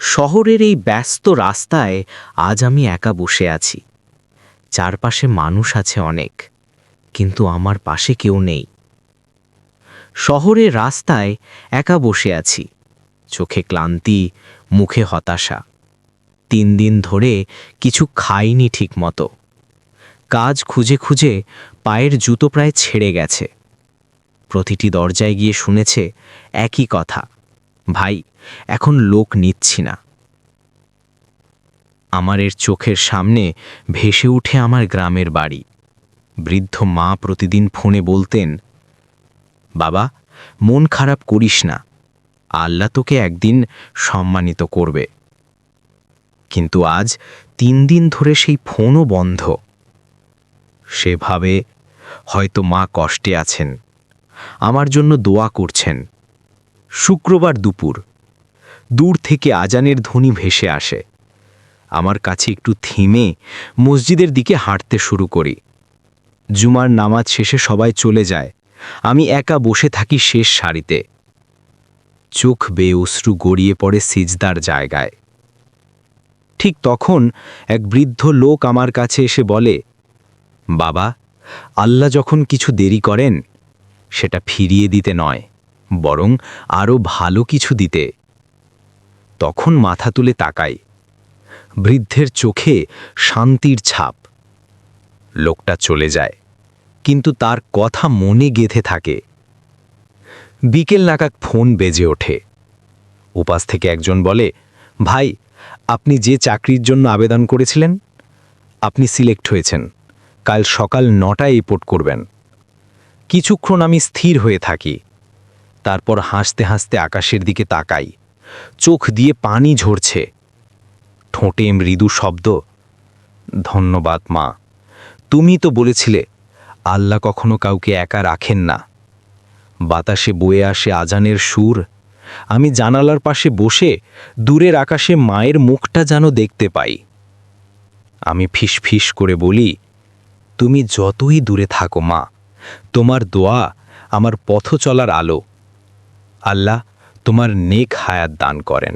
শহরের এই ব্যস্ত রাস্তায় আজ আমি একা বসে আছি। চারপাশে মানুষ আছে অনেক, কিন্তু আমার পাশে কেউ নেই। শহরের রাস্তায় একা বসে আছি, চোখে ক্লান্তি, মুখে হতাশা। তিন দিন ধরে কিছু খাইনি ঠিক মতো কাজ খুঁজে খুঁজে পায়ের জুতো প্রায় ছেড়ে গেছে। প্রতিটি দরজায় গিয়ে শুনেছে একই কথা। ভাই, এখন লোক নিচ্ছি না। আমার এর চোখের সামনে ভেসে উঠে আমার গ্রামের বাড়ি। বৃদ্ধ মা প্রতিদিন ফোনে বলতেন, বাবা, মন খারাপ করিস না। আল্লাহ তোকে একদিন সম্মানিত করবে। কিন্তু আজ তিন দিন ধরে সেই ফোনও বন্ধ। সেভাবে হয়তো মা কষ্টে আছেন। আমার জন্য দোয়া করছেন। শুক্রবার দুপুর। দূর থেকে আজানের ধ্বনি ভেসে আসে। আমার কাছে একটু থিমে মসজিদের দিকে হাঁটতে শুরু করি। জুমার নামাজ শেষে সবাই চলে যায়। আমি একা বসে থাকি শেষ সারিতে। চোখ বেয়ে অশ্রু গড়িয়ে পড়ে সিজদার জায়গায়। ঠিক তখন এক বৃদ্ধ লোক আমার কাছে এসে বলে, বাবা, আল্লাহ যখন কিছু দেরি করেন, সেটা ফিরিয়ে দিতে নয়। বরং আরও ভালো কিছু দিতে। তখন মাথা তুলে তাকাই। বৃদ্ধের চোখে শান্তির ছাপ। লোকটা চলে যায়, কিন্তু তার কথা মনে গেঁথে থাকে। বিকেল নাকাক ফোন বেজে ওঠে। উপাস থেকে একজন বলে, ভাই, আপনি যে চাকরির জন্য আবেদন করেছিলেন, আপনি সিলেক্ট হয়েছেন। কাল সকাল নটায় রিপোর্ট করবেন। কিছুক্ষণ আমি স্থির হয়ে থাকি। তারপর হাসতে হাসতে আকাশের দিকে তাকাই। চোখ দিয়ে পানি ঝরছে। ঠোঁটে মৃদু শব্দ, ধন্যবাদ, মা। তুমি তো বলেছিলে, আল্লাহ কখনো কাউকে একা রাখেন না। বাতাসে বয়ে আসে আজানের সুর। আমি জানালার পাশে বসে দূরের আকাশে মায়ের মুখটা যেন দেখতে পাই। আমি ফিস ফিস করে বলি, তুমি যতই দূরে থাকো, মা। তোমার দোয়া আমার পথ চলার আলো। আল্লাহ তোমার নেক হায়াত দান করেন।